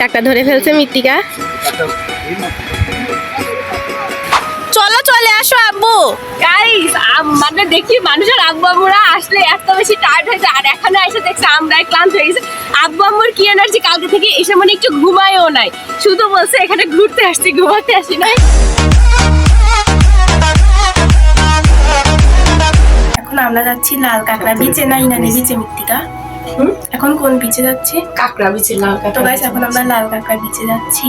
কাঁকড়া ধরে ফেলছে মৃত্তিকা। চলো চলে আসো আব্বু। গাইস মানে দেখি মানুষের আব্বু আম্মুরা আসলে এত বেশি টায়ার্ড হয়ে যায় আর এখানে এসে দেখছে আমরাই ক্লান্ত হয়ে গেছে। আব্বু আম্মুর কি এনার্জি কালকে থেকে এসে মানে একটু ঘুমায়ও নাই। শুধু বলছে এখানে ঘুরতে আসছি ঘুমাতে আসি নাই। এখন আমরা যাচ্ছি লাল কাঁকড়া বিচে না ইনানি বিচে মৃত্তিকা। এখন কোন বিচে যাচ্ছি? কাঁকড়া বিচে লাল কাঁকড়া তো গাইস এখন আমরা লাল কাঁকড়া বিচে যাচ্ছি।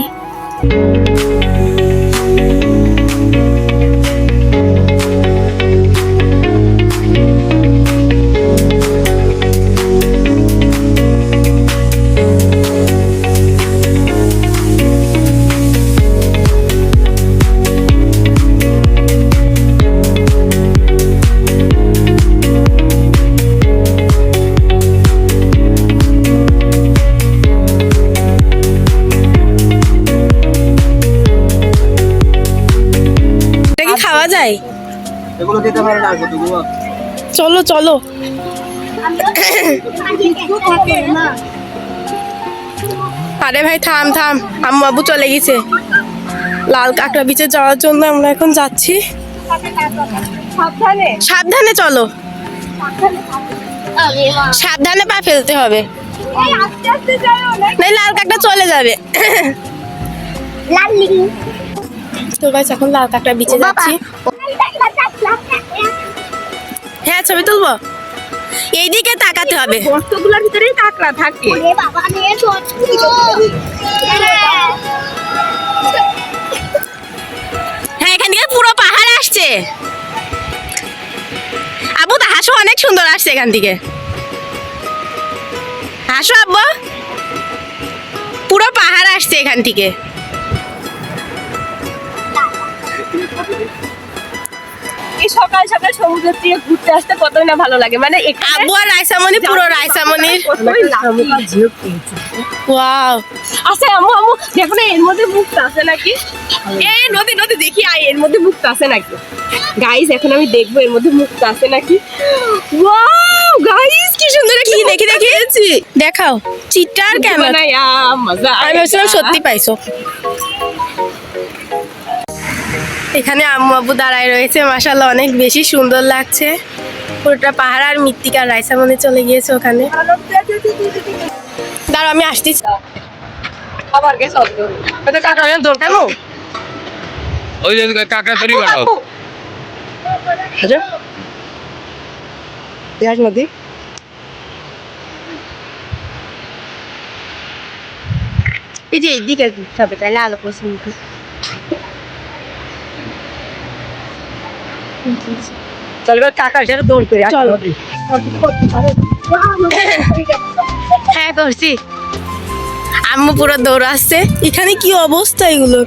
খাওয়া যায়? এগুলো দিতে পারে না কতগুলো চলো চলো। আরে ভাই থাম থাম। আম্মু চলে গেছে। লাল কাঁকড়া বিচে যাওয়ার জন্য আমরা এখন যাচ্ছি। সাবধানে। সাবধানে চলো। সাবধানে পা ফেলতে হবে। লাল কাঁকড়া চলে যাবে। তো গাইস এখন লাল কাঁকড়া বিচে যাচ্ছি। হ্যাঁ ছবি তুলবো? এইদিকে তাকাতে হবে। গর্তগুলোর ভিতরেই কাকড়া থাকে। হ্যাঁ এখান থেকে পুরো পাহাড় আসছে। আবু তো হাসো অনেক সুন্দর আসছে এখান থেকে। হাসো আব্বু। পুরো পাহাড় আসছে এখান থেকে। সকাল সকাল সমুদ্র থেকে ঘুরতে আসতে কতই না ভালো লাগে। মানে আব্বু আর রাইসামণি পুরো রাইসামণির ওয়াও। আচ্ছা আম্মু আম্মু দেখো না এর মধ্যে মুক্ত আছে নাকি? এই নদী নদী দেখি আই এর মধ্যে মুক্ত আছে নাকি? গাইস এখন আমি দেখব এর মধ্যে মুক্ত আছে নাকি? ওয়াও গাইস কি সুন্দর কি দেখি দেখি। দেখাও চিটার না মজা আমি ভাবছিলাম সত্যি পাইছো। এখানে আম্মু আব্বু দাঁড়ায় রয়েছে মাসাল্লাহ অনেক বেশি সুন্দর লাগছে। পুরোটা পাহাড় আর মৃত্তিকার রাইসামণি চলে গিয়েছে ওখানে। দাঁড়াও আমি আসতেছি আবার গেছে কাকা আমি দরকার ওই যে তৈরি পেঁয়াজ নদী। এই যে এইদিকে হবে তাহলে আলো পছন্দ চল এবার কাকা হিসেবে দৌড় করে চল। হ্যাঁ করছি আম্মু পুরো দৌড়াচ্ছে এখানে কি অবস্থা এগুলো?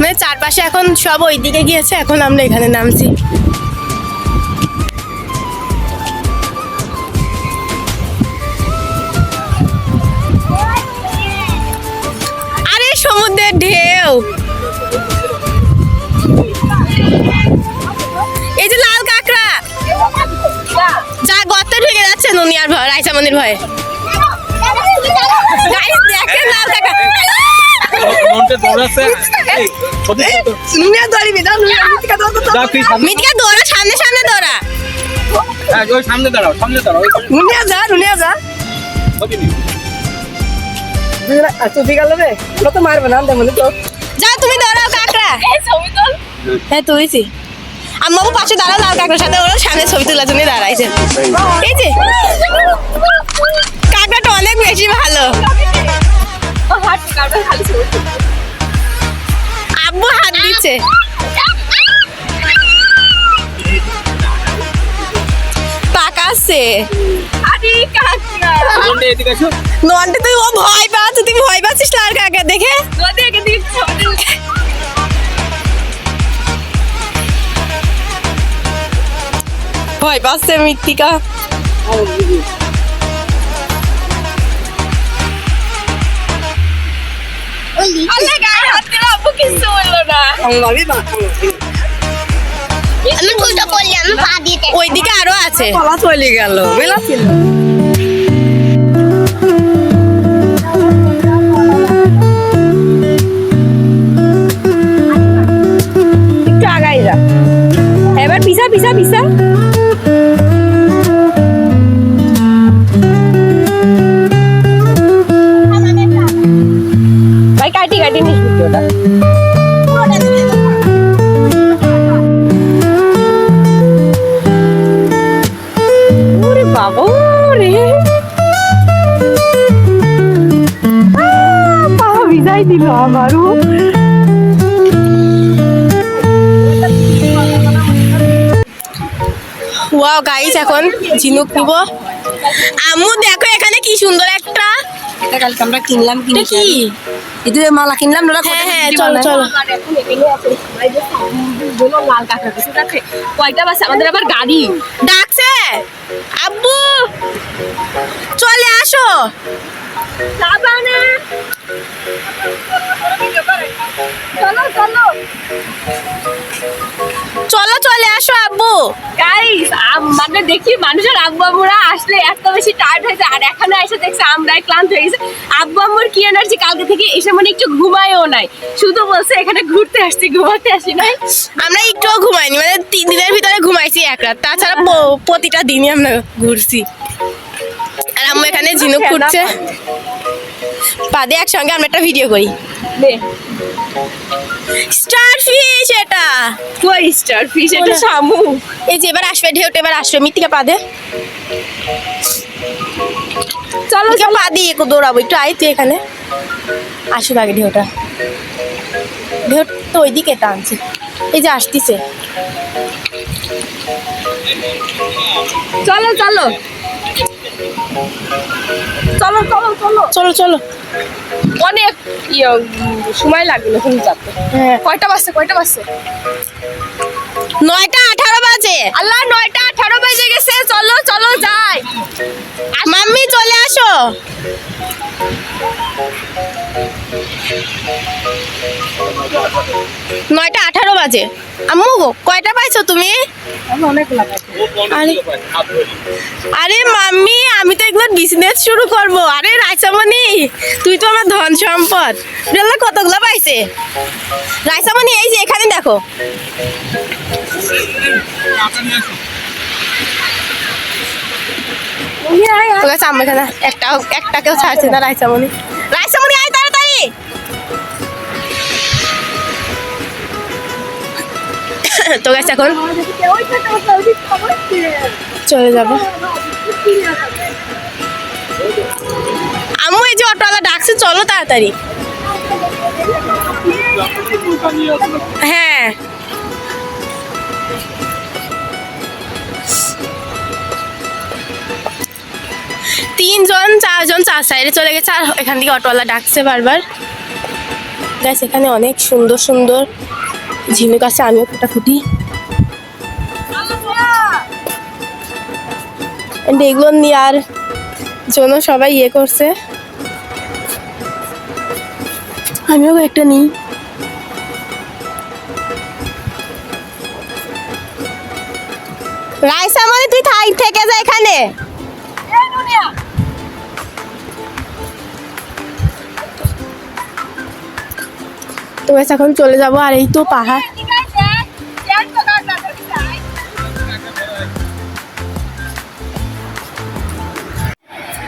মানে চারপাশে এখন সব ওইদিকে গিয়েছে এখন আমরা এখানে নামছি। আরে সমুদ্রের ঢেউ! এই যে লাল কাঁকড়া। যা গর্তে ঢুকে যাচ্ছে নুনিয়ার ভয় ভয়ে। দেখেন লাল কাঁকড়া। মনটা দৌড়াচ্ছে এই, ছবি তুলতো। নুনিয়া দড়িবি না নুনিয়া মিথিকা দৌড় যা, তুই দৌড়া সামনে সামনে দৌড়া। হ্যাঁ, সামনে দাঁড়াও সামনে দাঁড়াও ওই যা নুনিয়া যা। চুপি গেল রে তো মারবে না তেমন তো। যাও তুমি দৌড়াও কাঁকড়া। হ্যাঁ আম্মাবু পাশে দাঁড়াও লাল কাঁকড়ার সাথে ওরা সামনে ছবি তোলার জন্য দাঁড়াইছে। এই যে কাঁকড়াটা অনেক বেশি ভালো। আব্বু হাত দিচ্ছে। পাকাচ্ছে এদিকে তুই ও ভয় পাচ্ছে তুই ভয় পাচ্ছিস লাল কাঁকড়া দেখে? ভয় পাচ্ছে মৃত্তিকা ওইদিকে আরও আছে। চলে গেল বেলা ছিল। দিল আমারও। ওয়াও গাইস এখন ঝিনুক নিব। আম্মু দেখো এখানে কি সুন্দর একটা এটা কালকে আমরা কিনলাম কি? এটা মালা কিনলাম না হ্যাঁ হ্যাঁ চলো চলো কয়টা বাস আমাদের আবার গাড়ি ডাকছে। আব্বু চলে আসো। যাবা না। মানে দেখি মানুষের আব্বু আম্মুরা আসলে এত বেশি টায়ার্ড হয়ে যায় আর এখানে এসে দেখছে আমরাই ক্লান্ত হয়ে গেছে। আব্বু আম্মুর কি এনার্জি কালকে থেকে এসে মানে একটু ঘুমায়ও নাই। শুধু বলছে এখানে ঘুরতে আসছি ঘুমাতে আসি নাই। আমরা একটুও ঘুমাইনি মানে তিন দিনের ভিতরে ঘুমাইছি এক রাত। তাছাড়া প- প্রতিটা দিনই আমরা ঘুরছি। আর আম্মু এখানে ঝিনুক ফুটছে পাদে একসঙ্গে আমরা একটা ভিডিও করি। নে স্টার ফিশ এটা। কই স্টার ফিশ এটা? শামুক এই যে এবার আসবে ঢেউটা এবার আসবে মিথিকা পাদে চলো মিথিকা পা দিয়ে একটু দৌড়াবো একটু আয় তুই এখানে। আসুক আগে ঢেউটা। ঢেউ তো ওইদিকে টানছে। এই যে আসতিছে। চলো চলো। চলো চলো চলো। চলো চলো। অনেক ইয়ে, সময় লাগবে এখন যাতে। হ্যাঁ। কয়টা বাজছে কয়টা বাজছে? নয়টা আঠারো বাজে। আল্লাহ নয়টা আঠারো বেজে গেছে। চলো চলো যাই। মাম্মি চলে আসো। নয়টা আঠারো বাজে। আম্মু গো, কয়টা পাইছো তুমি? অনেক আরে আরে মাম্মি আমি তো এগুলো বিজনেস শুরু করব। আরে রাইসামণি তুই তো আমার ধন সম্পদ। বেলা কতগুলো পাইছে? রাইসামণি এই যে এখানে দেখো। তোর এখানে একটা একটাকেও ছাড়ছে না রাইসামণি রাইসামণি আয় তাড়াতাড়ি! তোর কাছে এখন চলে যাব। আম্মু, এই যে অটোওয়ালা ডাকছে, চলো তাড়াতাড়ি। হ্যাঁ। তিনজন, চারজন, চার সাইডে চলে গেছে, আর এখান থেকে অটোওয়ালা ডাকছে বারবার। গাছ এখানে অনেক সুন্দর সুন্দর ঝিনুক আছে, আমিও ফুটা ফুটি। And এগুলো নিয়ে আর জন্য সবাই ইয়ে করছে। আমিও একটা নিই। রাইসা মানে তুই থাই থেকে যা এখানে। তো এখন চলে যাব আর এই তো পাহাড়।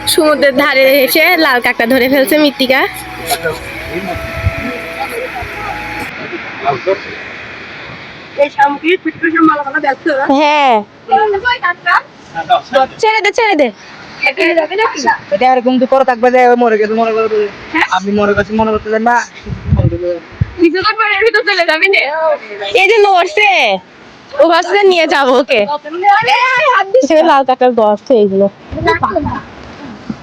সমুদ্রের ধারে এসে লাল কাঁকড়া ধরে ফেলছে মৃত্তিকা। হ্যাঁ। ছেড়ে দে ছেড়ে দে। এটা এরকম করে থাকবে যে মরে গেছে মনে করে আমি করছি মনে করতে না এই যে নড়ছে ও ভাবছে নিয়ে যাব ওকে। লাল কাঁকড়ার গর্ত এইগুলো।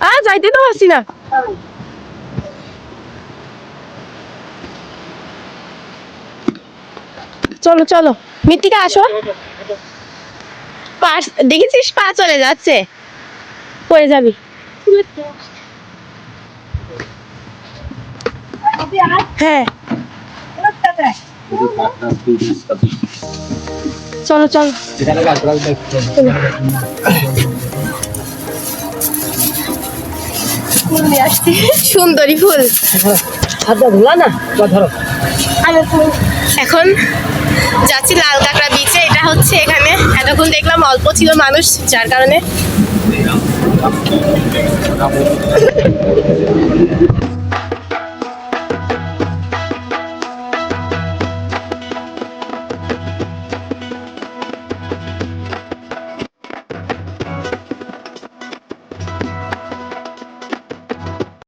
আ যাইতে তো পারছি না। চলো চলো। মৃত্তিকা আসো। পাশ দেখেছিস? পা চলে যাচ্ছে। পড়ে যাবি। হ্যাঁ। চলো চলো। এখানে নিয়ে আসছি। সুন্দরী ফুল। হাতটা ধুলা না ধরো এখন যাচ্ছি লাল কাঁকড়া বিচে এটা হচ্ছে এখানে। এতক্ষণ দেখলাম অল্প ছিল মানুষ, যার কারণে।